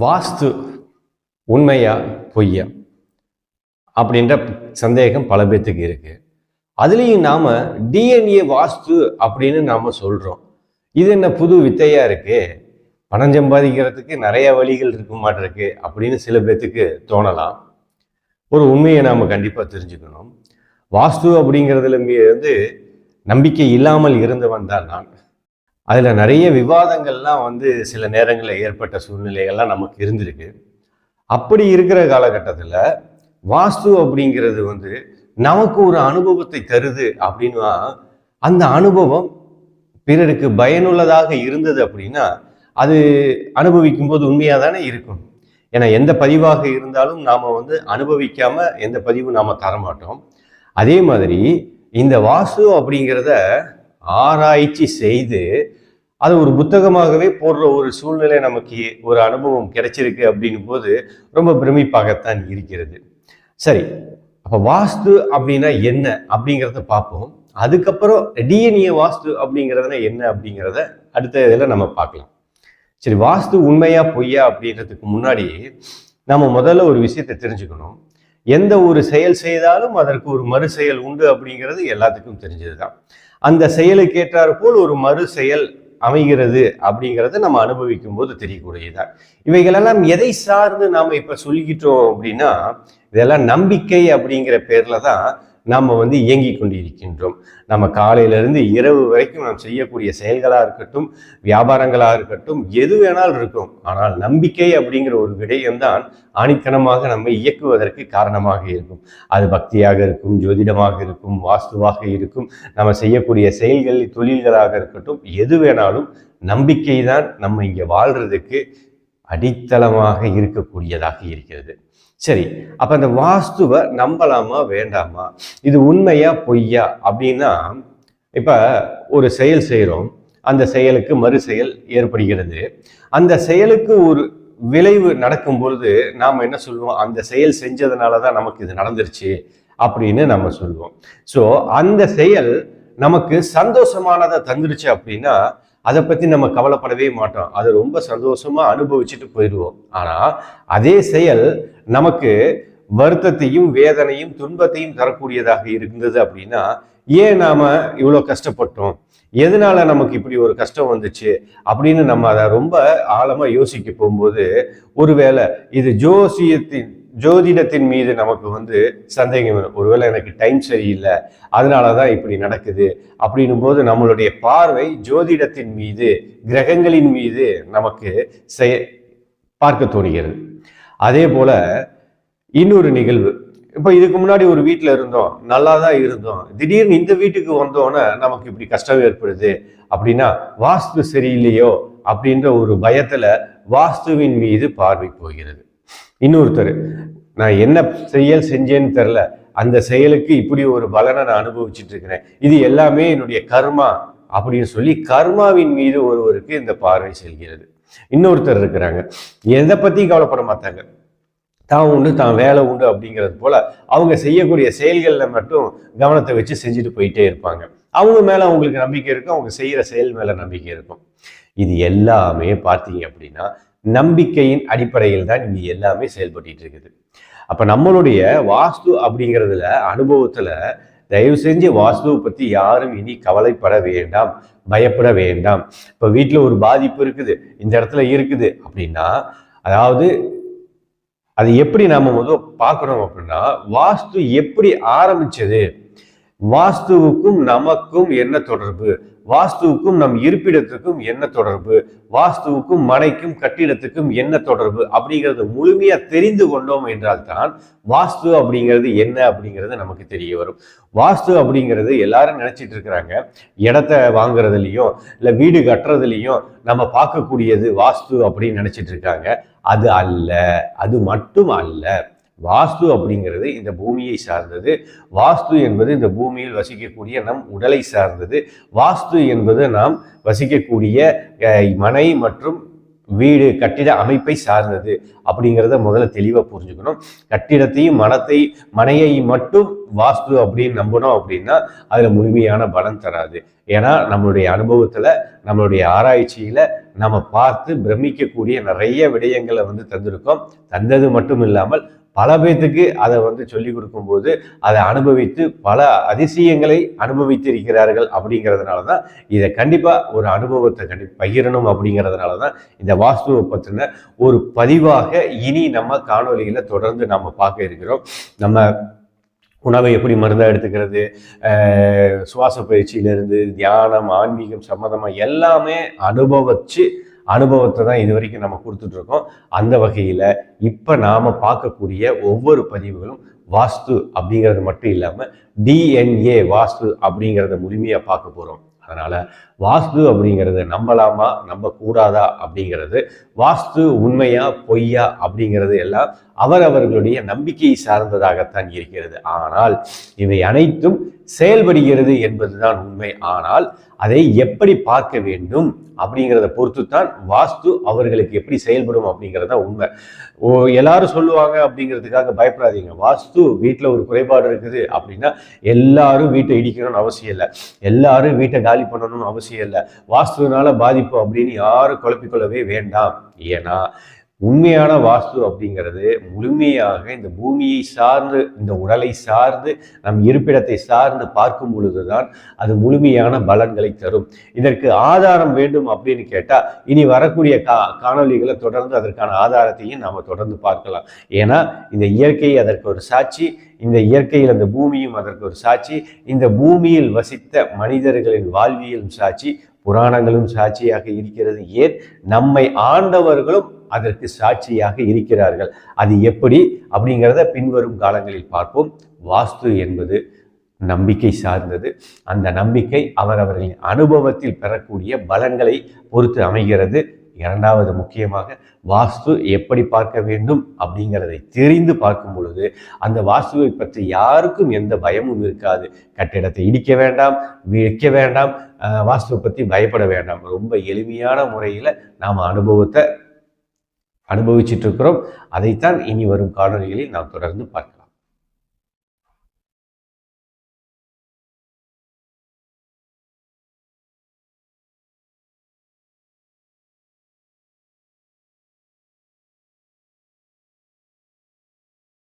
வாஸ்து உண்மையா பொய்யா? அப்படின்ற சந்தேகம் பல பேர்த்துக்கு இருக்கு. அதுலேயும் நாம டிஎன்ஏ வாஸ்து அப்படின்னு நாம சொல்றோம். இது என்ன புது வித்தையா இருக்கு? பணம் சம்பாதிக்கிறதுக்கு நிறைய வழிகள் இருக்க மாட்டிருக்கு அப்படின்னு சில பேர்த்துக்கு தோணலாம். ஒரு உண்மையை நாம கண்டிப்பா தெரிஞ்சுக்கணும். வாஸ்து அப்படிங்கிறதுல வந்து நம்பிக்கை இல்லாமல் இருந்தவன் தான் நான். அதில் நிறைய விவாதங்கள்லாம் வந்து சில நேரங்களில் ஏற்பட்ட சூழ்நிலைகள்லாம் நமக்கு இருந்திருக்கு. அப்படி இருக்கிற காலகட்டத்தில் வாஸ்து அப்படிங்கிறது வந்து நமக்கு ஒரு அனுபவத்தை தருது அப்படின்னா அந்த அனுபவம் பிறருக்கு பயனுள்ளதாக இருந்தது அப்படின்னா அது அனுபவிக்கும் போது உண்மையாக தானே இருக்கும். ஏன்னா எந்த பதிவாக இருந்தாலும் நாம் வந்து அனுபவிக்காம எந்த பதிவும் நாம் தரமாட்டோம். அதே மாதிரி இந்த வாஸ்து அப்படிங்கிறத ஆராய்ச்சி செய்து அது ஒரு புத்தகமாகவே போடுற ஒரு சூழ்நிலை நமக்கு ஒரு அனுபவம் கிடைச்சிருக்கு அப்படின் போது ரொம்ப பிரமிப்பாகத்தான் இருக்கிறது. சரி அப்போ வாஸ்து அப்படின்னா என்ன அப்படிங்கிறத பார்ப்போம். அதுக்கப்புறம் டிஎன்ஏ வாஸ்து அப்படிங்கிறதுனா என்ன அப்படிங்கிறத அடுத்த இதில் நம்ம பார்க்கலாம். சரி வாஸ்து உண்மையா பொய்யா அப்படின்றதுக்கு முன்னாடி நம்ம முதல்ல ஒரு விஷயத்தை தெரிஞ்சுக்கணும். எந்த ஒரு செயல் செய்தாலும் அதற்கு ஒரு மறு செயல் உண்டு அப்படிங்கிறது எல்லாத்துக்கும் தெரிஞ்சதுதான். அந்த செயலுக்கு போல் ஒரு மறு செயல் அமைகிறது அப்படிங்கிறத நம்ம அனுபவிக்கும் போது தெரியக்கூடியதான் இவைகளெல்லாம் எதை சார்ந்து நாம் இப்போ சொல்லிக்கிட்டோம் அப்படின்னா இதெல்லாம் நம்பிக்கை அப்படிங்கிற பேரில் தான் நாம் வந்து இயங்கி கொண்டிருக்கின்றோம். நம்ம காலையிலிருந்து இரவு வரைக்கும் நாம் செய்யக்கூடிய செயல்களாக இருக்கட்டும் வியாபாரங்களாக இருக்கட்டும் எது வேணாலும் இருக்கும். ஆனால் நம்பிக்கை அப்படிங்கிற ஒரு விடயம்தான் ஆணித்தனமாக நம்மை இயக்குவதற்கு காரணமாக இருக்கும். அது பக்தியாக இருக்கும் ஜோதிடமாக இருக்கும் வாஸ்துவாக இருக்கும். நம்ம செய்யக்கூடிய செயல்கள் தொழில்களாக இருக்கட்டும் எது வேணாலும் நம்பிக்கை தான் நம்ம இங்கே வாழ்கிறதுக்கு அடித்தளமாக இருக்கக்கூடியதாக இருக்கிறது. சரி அப்ப அந்த வாஸ்துவை நம்பலாமா வேண்டாமா? இது உண்மையா பொய்யா? அப்படின்னா இப்ப ஒரு செயல் செய்கிறோம் அந்த செயலுக்கு மறு செயல் ஏற்படுகிறது. அந்த செயலுக்கு ஒரு விளைவு நடக்கும் பொழுது நாம் என்ன சொல்லுவோம் அந்த செயல் செஞ்சதுனால தான் நமக்கு இது நடந்துருச்சு அப்படின்னு நம்ம சொல்லுவோம் ஸோ அந்த செயல் நமக்கு சந்தோஷமானதை தந்துருச்சு அப்படின்னா அதை பற்றி நம்ம கவலைப்படவே மாட்டோம். அதை ரொம்ப சந்தோஷமாக அனுபவிச்சுட்டு போயிடுவோம். ஆனால் அதே செயல் நமக்கு வருத்தத்தையும் வேதனையும் துன்பத்தையும் தரக்கூடியதாக இருந்தது அப்படின்னா ஏன் நாம் இவ்வளோ கஷ்டப்பட்டோம்? எதனால நமக்கு இப்படி ஒரு கஷ்டம் வந்துச்சு? அப்படின்னு நம்ம அதை ரொம்ப ஆழமாக யோசிக்க போகும்போது ஒருவேளை இது ஜோசியத்தின் ஜோதிடத்தின் மீது நமக்கு வந்து சந்தேகம் வரும். ஒருவேளை எனக்கு டைம் சரியில்லை. அதனால தான் இப்படி நடக்குது. அப்படின்னும் போது நம்மளுடைய பார்வை ஜோதிடத்தின் மீது கிரகங்களின் மீது நமக்கு செய பார்க்க தோணுகிறது. அதே போல இன்னொரு நிகழ்வு. இப்போ இதுக்கு முன்னாடி ஒரு வீட்டில் இருந்தோம். நல்லா தான் இருந்தோம். திடீர்னு இந்த வீட்டுக்கு வந்தோன்னே நமக்கு இப்படி கஷ்டம் ஏற்படுது. அப்படின்னா வாஸ்து சரியில்லையோ? அப்படின்ற ஒரு பயத்தில் வாஸ்துவின் மீது பார்வை போகிறது. இன்னொருத்தர் நான் என்ன செயல் செஞ்சேன்னு தெரில அந்த செயலுக்கு இப்படி ஒரு பலனை நான் அனுபவிச்சுட்டு இருக்கிறேன். இது எல்லாமே என்னுடைய கர்மா அப்படின்னு சொல்லி கர்மாவின் மீது ஒருவருக்கு இந்த பார்வை செல்கிறது. இன்னொருத்தர் இருக்கிறாங்க. எதை பற்றியும் கவலைப்பட மாட்டாங்க. தான் உண்டு தான் வேலை உண்டு அப்படிங்கிறது போல அவங்க செய்யக்கூடிய செயல்களில் மட்டும் கவனத்தை வச்சு செஞ்சுட்டு போயிட்டே இருப்பாங்க. அவங்க மேல அவங்களுக்கு நம்பிக்கை இருக்கும். அவங்க செய்யற செயல் மேல நம்பிக்கை இருக்கும். இது எல்லாமே பார்த்தீங்க அப்படின்னா நம்பிக்கையின் அடிப்படையில் தான் இங்கே எல்லாமே செயல்பட்டு இருக்குது. அப்போ நம்மளுடைய வாஸ்து அப்படிங்கிறதுல அனுபவத்தில் தயவு செஞ்சு வாஸ்துவை பற்றி யாரும் இனி கவலைப்பட வேண்டாம் பயப்பட வேண்டாம். இப்போ வீட்டில் ஒரு பாதிப்பு இருக்குது இந்த இடத்துல இருக்குது அப்படின்னா அதாவது அது எப்படி நாம் முதல் பார்க்கணும் அப்படின்னா வாஸ்து எப்படி ஆரம்பிச்சது? வாஸ்துவுக்கும் நமக்கும் என்ன தொடர்பு? வாஸ்துவுக்கும் நம் இருப்பிடத்துக்கும் என்ன தொடர்பு? வாஸ்துவுக்கும் மனைக்கும் கட்டிடத்துக்கும் என்ன தொடர்பு? அப்படிங்கிறது முழுமையா தெரிந்து கொண்டோம் என்றால் தான் வாஸ்து அப்படிங்கிறது என்ன அப்படிங்கிறது நமக்கு தெரிய வரும். வாஸ்து அப்படிங்கிறது எல்லாரும் நினைச்சிட்டு இருக்கிறாங்க. இடத்த வாங்குறதுலையும் இல்லை வீடு கட்டுறதுலையும் நம்ம பார்க்கக்கூடியது வாஸ்து அப்படின்னு நினைச்சிட்டு இருக்காங்க. அது அல்ல. அது மட்டும் அல்ல. வாஸ்து அப்படிங்கிறது இந்த பூமியை சார்ந்தது. வாஸ்து என்பது இந்த பூமியில் வசிக்கக்கூடிய நம் உடலை சார்ந்தது. வாஸ்து என்பது நாம் வசிக்கக்கூடிய மனை மற்றும் வீடு கட்டிட அமைப்பை சார்ந்தது அப்படிங்கிறத முதல்ல தெளிவாக புரிஞ்சுக்கணும். கட்டிடத்தையும் மனத்தை மனையை மட்டும் வாஸ்து அப்படின்னு நம்பணும் அப்படின்னா அதில் முழுமையான பலன் தராது. ஏன்னா நம்மளுடைய அனுபவத்தில் நம்மளுடைய ஆராய்ச்சியில் நம்ம பார்த்து பிரமிக்கக்கூடிய நிறைய விடயங்களை வந்து தந்திருக்கோம். தந்தது மட்டும் இல்லாமல் பல பேத்துக்கு அதை வந்து சொல்லி கொடுக்கும்போது அதை அனுபவித்து பல அதிசயங்களை அனுபவித்து இருக்கிறார்கள் அப்படிங்கிறதுனால தான் இதை கண்டிப்பாக ஒரு அனுபவத்தை கண்டி பகிரணும் அப்படிங்கிறதுனால தான் இந்த வாஸ்துவை பற்றின ஒரு பதிவாக இனி நம்ம காணொலியில் தொடர்ந்து நம்ம பார்க்க இருக்கிறோம். நம்ம உணவை எப்படி மருந்தாக எடுத்துக்கிறது சுவாச பயிற்சியிலிருந்து தியானம் ஆன்மீகம் சம்மந்தமாக எல்லாமே அனுபவிச்சு அனுபவத்தை தான் இது வரைக்கும் நம்ம கொடுத்துட்ருக்கோம். அந்த வகையில் இப்போ நாம் பார்க்கக்கூடிய ஒவ்வொரு பதிவுகளும் வாஸ்து அப்படிங்கிறது மட்டும் இல்லாமல் டிஎன்ஏ வாஸ்து அப்படிங்கிறத முழுமையாக பார்க்க போகிறோம் அதனால் வாஸ்து அப்படிங்கிறது நம்பலாமா நம்ப கூடாதா அப்படிங்கிறது வாஸ்து உண்மையா பொய்யா அப்படிங்கிறது எல்லாம் அவரவர்களுடைய நம்பிக்கையை சார்ந்ததாகத்தான் இருக்கிறது. ஆனால் இவை அனைத்தும் செயல்படுகிறது என்பதுதான் உண்மை. ஆனால் அதை எப்படி பார்க்க வேண்டும்? அப்படிங்கிறத பொறுத்து தான் வாஸ்து அவர்களுக்கு எப்படி செயல்படும் அப்படிங்கிறது தான் உண்மை. ஓ எல்லாரும் சொல்லுவாங்க அப்படிங்கிறதுக்காக பயப்படாதீங்க. வாஸ்து வீட்டில் ஒரு குறைபாடு இருக்குது அப்படின்னா எல்லாரும் வீட்டை இடிக்கணும்னு அவசியம் இல்லை. எல்லாரும் வீட்டை காலி பண்ணணும்னு அவசியம் இல்லை. வாஸ்துனால பாதிப்பு அப்படின்னு யாரும் குழப்பிக்கொள்ளவே வேண்டாம். ஏன்னா உண்மையான வாஸ்து அப்படிங்கிறது முழுமையாக இந்த பூமியை சார்ந்து இந்த உடலை சார்ந்து நம் இருப்பிடத்தை சார்ந்து பார்க்கும் பொழுதுதான் அது முழுமையான பலன்களை தரும். இதற்கு ஆதாரம் வேண்டும் அப்படின்னு கேட்டால் இனி வரக்கூடிய கா காணொலிகளை தொடர்ந்து அதற்கான ஆதாரத்தையும் நாம் தொடர்ந்து பார்க்கலாம். ஏன்னா இந்த இயற்கை அதற்கு ஒரு சாட்சி இந்த இயற்கையில் அந்த பூமியும் அதற்கு ஒரு சாட்சி இந்த பூமியில் வசித்த மனிதர்களின் வாழ்வியலும் சாட்சி புராணங்களும் சாட்சியாக இருக்கிறது. ஏன்? நம்மை ஆண்டவர்களும் அதற்கு சாட்சியாக இருக்கிறார்கள். அது எப்படி? அப்படிங்கிறத பின்வரும் காலங்களில் பார்ப்போம். வாஸ்து என்பது நம்பிக்கை சார்ந்தது. அந்த நம்பிக்கை அவரவர்களின் அனுபவத்தில் பெறக்கூடிய பலங்களை பொறுத்து அமைகிறது. இரண்டாவது முக்கியமாக வாஸ்து எப்படி பார்க்க வேண்டும் அப்படிங்கிறதை தெரிந்து பார்க்கும் பொழுது அந்த வாஸ்துவை பற்றி யாருக்கும் எந்த பயமும் இருக்காது. கட்டிடத்தை இடிக்க வேண்டாம் விற்க வேண்டாம் வாஸ்துவை பற்றி பயப்பட வேண்டாம். ரொம்ப எளிமையான முறையில் நாம் அனுபவத்தை அனுபவிச்சுட்டு இருக்கிறோம் அதைத்தான் இனி வரும் காணொலிகளில் நாம் தொடர்ந்து பார்க்கலாம்.